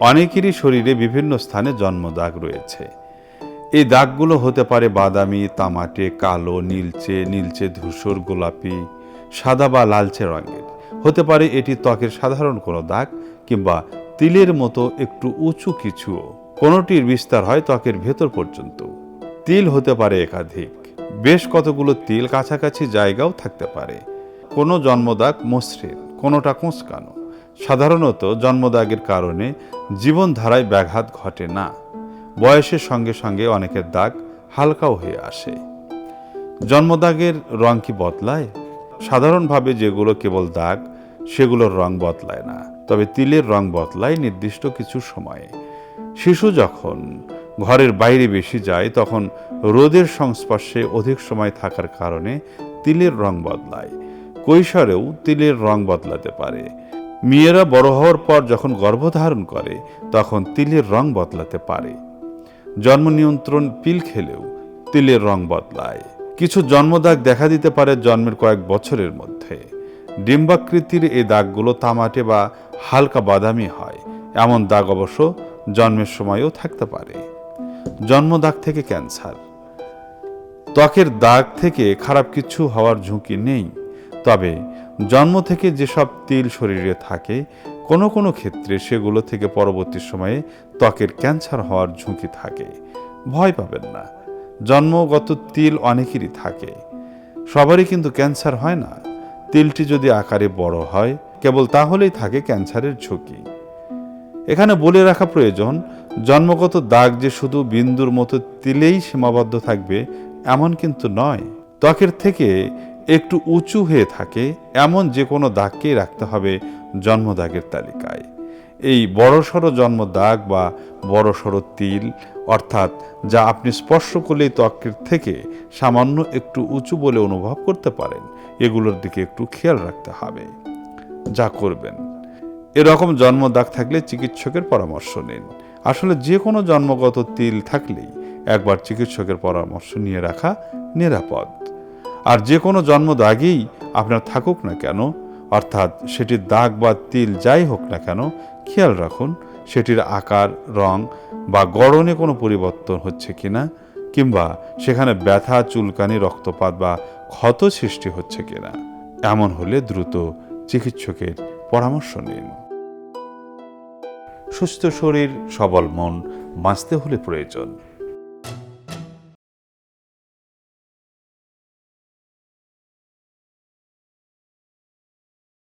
অনেকেরই শরীরে বিভিন্ন স্থানে জন্মদাগ রয়েছে। এই দাগগুলো হতে পারে বাদামি, তামাটে, কালো, নীলচে নীলচে ধূসর, গোলাপি, সাদা বা লালচে রঙের। হতে পারে এটি ত্বকের সাধারণ কোনো দাগ কিংবা তিলের মতো একটু উঁচু কিছুও। কোনোটির বিস্তার হয় ত্বকের ভেতর পর্যন্ত। তিল হতে পারে একাধিক। বেশ কতগুলো তিল কাছাকাছি জায়গাও থাকতে পারে। কোনো জন্মদাগ মসৃণ, কোনোটা কোঁচকানো। সাধারণত জন্মদাগের কারণে জীবনধারায় ব্যাঘাত ঘটে না। বয়সের সঙ্গে সঙ্গে অনেকের দাগ হালকাও হয়ে আসে। জন্মদাগের রং কি বদলায়? সাধারণভাবে যেগুলো কেবল দাগ, সেগুলোর রং বদলায় না। তবে তিলের রং বদলায় নির্দিষ্ট কিছু সময়ে। শিশু যখন ঘরের বাইরে বেশি যায়, তখন রোদের সংস্পর্শে অধিক সময় থাকার কারণে তিলের রং বদলায়। কৈশোরেও তিলের রং বদলাতে পারে। মেয়েরা বড় হওয়ার পর যখন গর্ভধারণ করে, তখন তিলের রং বদলাতে পারে। জন্ম নিয়ন্ত্রণ পিল খেলেও তিলের রং বদলায়। কিছু জন্মদাগ দেখা দিতে পারে জন্মের কয়েক বছরের মধ্যে। ডিম্বাকৃতির এই দাগগুলো তামাটে বা হালকা বাদামি হয়। এমন দাগ অবশ্য জন্মের সময়ও থাকতে পারে। জন্মদাগ থেকে ক্যান্সার। ত্বকের দাগ থেকে খারাপ কিছু হওয়ার ঝুঁকি নেই। তবে জন্ম থেকে যেসব তিল শরীরে থাকে, কোনো কোনো ক্ষেত্রে সেগুলো থেকে পরবর্তী সময়ে ত্বকের ক্যান্সার হওয়ার ঝুঁকি থাকে। ভয় পাবেন না। জন্মগত তিল অনেকেরই থাকে। সবারই কিন্তু ক্যান্সার হয় না। তিলটি যদি আকারে বড় হয়, কেবল তাহলেই থাকে ক্যান্সারের ঝুঁকি। এখানে বলে রাখা প্রয়োজন, জন্মগত দাগ যে শুধু বিন্দুর মতো তিলেই সীমাবদ্ধ থাকবে, এমন কিন্তু নয়। ত্বকের থেকে একটু উঁচু হয়ে থাকে, এমন যে কোনো দাগকেই রাখতে হবে জন্মদাগের তালিকায়। এই বড়সড় জন্মদাগ বা বড়সড় তিল, অর্থাৎ যা আপনি স্পর্শ করলেই ত্বকের থেকে সামান্য একটু উঁচু বলে অনুভব করতে পারেন, এগুলোর দিকে একটু খেয়াল রাখতে হবে। যা করবেন। এরকম জন্মদাগ থাকলে চিকিৎসকের পরামর্শ নিন। আসলে যে কোনো জন্মগত তিল থাকলেই একবার চিকিৎসকের পরামর্শ নিয়ে রাখা নিরাপদ। আর যে কোনো জন্মদাগেই আপনার থাকুক না কেন, অর্থাৎ সেটির দাগ বা তিল যাই হোক না কেন, খেয়াল রাখুন সেটির আকার, রং বা গড়নে কোনো পরিবর্তন হচ্ছে কিনা কিংবা সেখানে ব্যথা, চুলকানি, রক্তপাত বা ক্ষত সৃষ্টি হচ্ছে কিনা এমন হলে দ্রুত চিকিৎসকের পরামর্শ নিন। সুস্থ শরীর, সবল মন, বাঁচতে হলে প্রয়োজন।